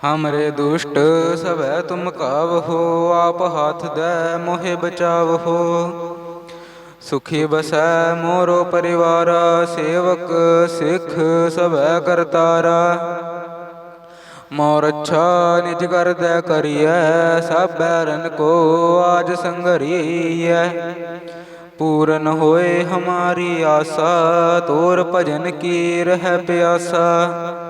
ਹਮਰੇ ਦੁਸ਼ਟ ਸਭੈ ਤੁਮ ਕਾਵਹੋ ਆਪ ਹਾਥ ਦੇ ਮੋਹਿ ਬਚਾਵਹੋ ਸੁਖੀ ਬਸੈ ਮੋਰੋ ਪਰਿਵਾਰਾ ਸੇਵਕ ਸਿੱਖ ਸਭੈ ਕਰਤਾਰਾ ਮੋਰ ਅੱਛਾ ਨਿਜ ਕਰਦੈ ਕਰੀਐ ਸਭ ਬੈਰਨ ਕੋ ਆਜ ਸੰਗਰੀਐ ਪੂਰਨ ਹੋਏ ਹਮਾਰੀ ਆਸਾ ਤੋਰ ਭਜਨ ਕੀ ਰਹਿ ਪਿਆਸਾ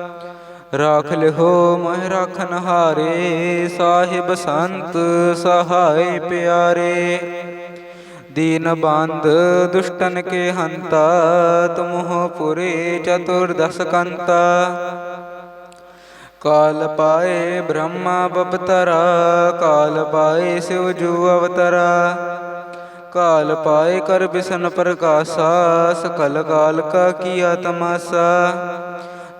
ਰਾਖ ਲਿਹੋ ਮਹਿ ਰਾਖਨ ਹਾਰੇ, ਸਾਹਿਬ ਸੰਤ ਸਹਾਈ ਪਿਆਰੇ। ਦੀਨ ਬੰਦ ਦੁਸ਼ਟਨ ਕੇ ਹੰਤਾ, ਤੁਮਹੁ ਪੁਰੇ ਚਤੁਰਦਸ ਕੰਤਾ। ਕਾਲ ਪਾਏ ਬ੍ਰਹਮਾ ਬਪਤਰਾ, ਕਾਲ ਪਾਏ ਸਿਵ ਜੂ ਅਵਤਰਾ। ਕਾਲ ਪਾਏ ਕਰ ਬਿਸ਼ਨ ਪ੍ਰਕਾਸ਼ਾ, ਸਕਲ ਕਾਲ ਕਾ ਕੀਆ ਤਮਾਸਾ।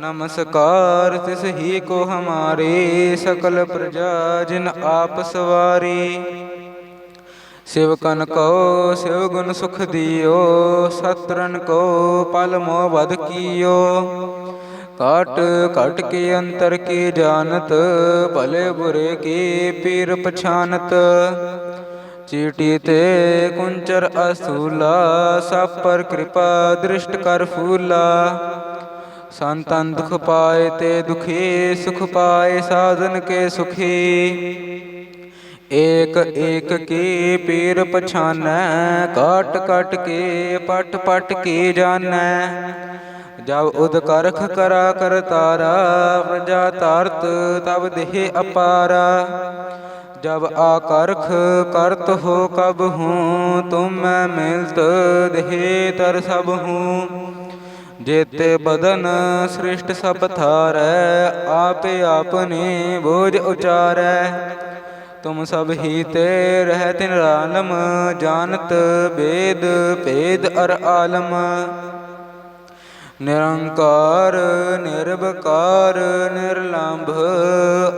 ਨਮਸਕਾਰ, ਤਿਸ ਹੀ ਕੋ ਹਮਾਰੇ ਸਕਲ ਪ੍ਰਜਾ ਜਿਨ ਆਪ ਸਵਾਰੀ। ਸਿਵਕਨ ਕੋ ਸਿਵ ਗੁਣ ਸੁਖ ਦਿਓ, ਸਤਰਨ ਕੋ ਪਲ ਮੋਹ ਵਧ ਕੀਓ। ਕਾਟ ਘਟ ਕੇ ਅੰਤਰ ਕੀ ਜਾਣਤ, ਭਲੇ ਬੁਰੇ ਕੀ ਪੀਰ ਪਛਾਨਤ। ਚੀਟੀ ਤੇ ਕੁੰਚਰ ਅਸੂਲਾ, ਸਭ ਪਰ ਕਿਰਪਾ ਦ੍ਰਿਸ਼ਟ ਕਰ ਫੂਲਾ। ਸੰਤਨ ਦੁਖ ਪਾਏ ਤੇ ਦੁਖੀ, ਸੁਖ ਪਾਏ ਸਾਧਨ ਕੇ ਸੁਖੀ। ਏਕ ਏਕ ਕੀ ਪੀਰ ਪਛਾਨੈ ਕਟ ਕਟ ਕੇ, ਪਟ ਪਟ ਕੀ ਜਾਣੈ। ਜਬ ਉਦ ਕਰਖ ਕਰਾ ਕਰ ਤਾਰਾ ਪ੍ਰਜਾ ਤਾਰਤ ਤਬ ਦੇਹ ਅਪਾਰਾ। ਜਬ ਆਕਰਖ ਕਰਤ ਹੋ ਕਬ ਹੂੰ, ਤੁਮ ਮੈਂ ਮਿਲਤ ਦੇਹ ਤਰ ਸਭ ਹੂੰ। ਜੇਤੇ ਬਦਨ ਸ੍ਰਿਸ਼ਟ ਸਭ ਥਾਰੈ ਆਪੇ ਆਪਨੇ ਬੋਝ ਉਚਾਰੈ। ਤੁਮ ਸਭ ਹੀ ਤੇ ਰਹਿ ਤਿਨ ਜਾਣਤ ਬੇਦ ਭੇਦ ਅਰ ਆਲਮ। ਨਿਰੰਕਾਰ ਨਿਰਭਕਾਰ ਨਿਰਲੰਭ,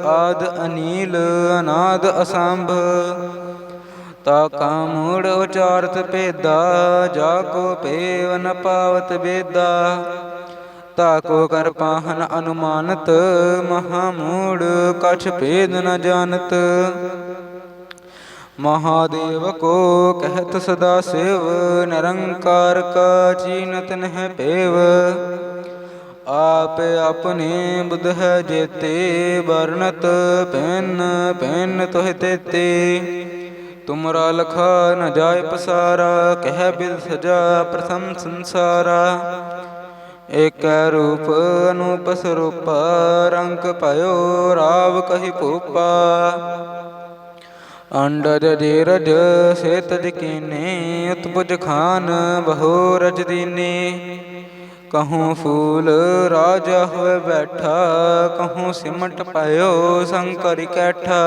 ਆਦ ਅਨੀਲ, ਅਨਾਦ ਅਸੰਭ। ਤਾ ਕਾ ਮੂੜ ਉਚਾਰਤ ਭੇਦਾ, ਜਾ ਕੋ ਭੇਵ ਨ ਪਾਵਤ ਬੇਦਾ ਤਾ ਕੋ ਕਰ ਪਾਹਨ ਅਨੁਮਾਨਤ, ਮਹਾ ਮੂੜ ਕਛ ਭੇਦ ਨ ਜਾਣਤ। ਮਹਾਦੇਵ ਕੋ ਕਹਿਤ ਸਦਾ ਸਿਵ, ਨਿਰੰਕਾਰ ਕਾ ਚੀਨਤ ਨਹਿ ਭੇਵ ਆਪ ਆਪਣੇ ਬੁਧ ਹੈ ਜੇਤੇ ਵਰਨਤ ਪੈਨ ਪੈਨ ਤੋਹਿ ਤੇਤੇ। ਤੁਮਰਾ ਲਖਾ ਨ ਜਾਏ ਪਸਾਰਾ, ਕਹਿ ਬਿਦ ਸਜਾ ਪ੍ਰਥਮ ਸੰਸਾਰਾ। ਏਕ ਰੂਪ ਅਨੂਪ ਸਰੂਪ, ਰੰਗ ਭਇਓ ਰਾਵ ਕਹੀ ਭੂਪਾ। ਅੰਡਜ ਜੀਰਜ ਸੇਤਜ ਕੀਨੇ ਉਤਪੁਜ ਖਾਨ ਬਹੁ ਰਜ ਦੀਨੇ। ਕਹੂੰ ਫੂਲ ਰਾਜਾ ਹੋਏ ਬੈਠਾ, ਕਹੂੰ ਸਿਮਟ ਪਾਇਓ ਸੰਕਰ ਕੈਠਾ।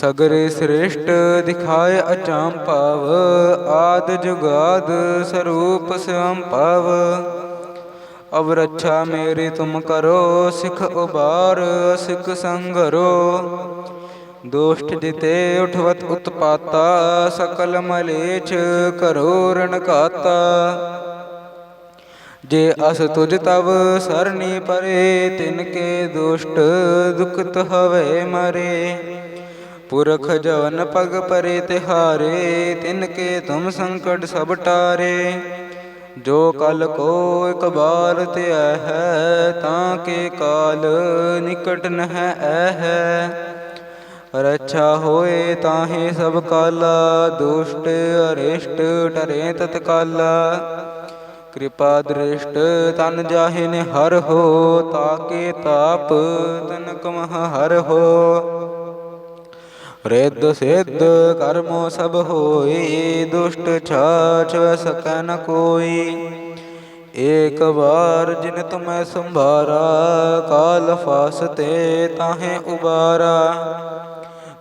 ਸਗਰੇ ਸ੍ਰੇਸ਼ਟ ਦਿਖਾਏ ਅਚਾਮ ਭਾਵ, ਆਦ ਜੁਗਾਦ ਸਰੂਪ ਸਿਵਮ ਭਾਵ। ਅਬ ਰੱਛਾ ਮੇਰੀ ਤੁਮ ਕਰੋ, ਸਿਖ ਉਬਾਰ, ਸਿਖ ਸੰਗਰੋ। ਦੋਸ਼ਟ ਜਿਤੇ ਉਠਵਤ ਉਤਪਾਤਾ, ਸਕਲ ਮਲੇਛ ਕਰੋ ਰਣਕਾਤਾ ਜੇ ਅਸ ਤੁਜ ਤਵ ਸਰਣੀ ਪਰੇ, ਤਿਨ ਕੇ ਦੁਸ਼ਟ ਦੁਖਤ ਹਵੇ ਮਰੇ। ਪੁਰਖ ਜਵਨ ਪਗ ਪਰੇ ਤਿਹਾਰੇ, ਤਿਨ ਕੇ ਤੁਮ ਸੰਕਟ ਸਭ ਟਾਰੇ। ਜੋ ਕਲ ਕੋ ਇਕ ਬਾਰ ਧਿਆ ਹੈ, ਤਾਂ ਕੇ ਕਾਲ ਨਿਕਟ ਨਹਿ ਐ ਹੈ ਰੱਛਾ ਹੋਏ ਤਾਹੇ ਸਭ ਕਾਲਾ, ਦੁਸ਼ਟ ਅਰਿਸ਼ਟ ਟਰੇ ਤਤਕਾਲਾ। ਕਿਰਪਾ ਦ੍ਰਿਸ਼ਟ ਤਨ ਜਾਹਿਨ ਹਰ ਹੋ ਤਾਕੇ ਤਾਪ ਤਨ ਮਹ ਹਰ ਹੋ। ਰਿੱਧ ਸਿੱਧ ਕਰਮੋ ਸਭ ਹੋਈ ਦੁਸ਼ਟ ਛਾਛ ਸਕੈ ਨ ਕੋਈ। ਏਕ ਵਾਰ ਜਿਨ ਤੁਮੈ ਸੰਭਾਰਾ, ਕਾਲ ਫਾਸਤੇ ਤਾਹੇ ਉਬਾਰਾ।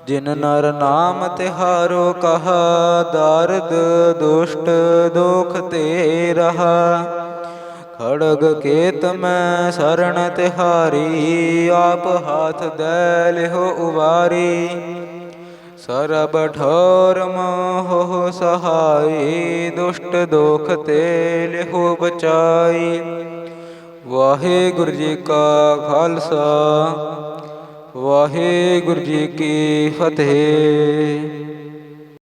ਜਿਨ ਨਰ ਨਾਮ ਤਿਹਾਰੋ ਕਹਾ, ਦਰਦ ਦੁਸ਼ਟ ਦੁਖ ਤੇ ਰਹਾ। ਖੜਗ ਕੇਤ ਮੈਂ ਸਰਣ ਤਿਹਾਰੀ, ਆਪ ਹਾਥ ਦੇ ਲਿਹੋ ਉਵਾਰੀ। ਸਰਬ ਠੋਰ ਮੋਹ ਸਹਾਈ, ਦੁਸ਼ਟ ਦੁਖ ਤੇ ਲਿਹੋ ਬਚਾਈ। ਵਾਹਿਗੁਰੂ ਜੀ ਕਾ ਖਾਲਸਾ, ਵਾਹਿਗੁਰੂ ਜੀ ਕੀ ਫਤਿਹ।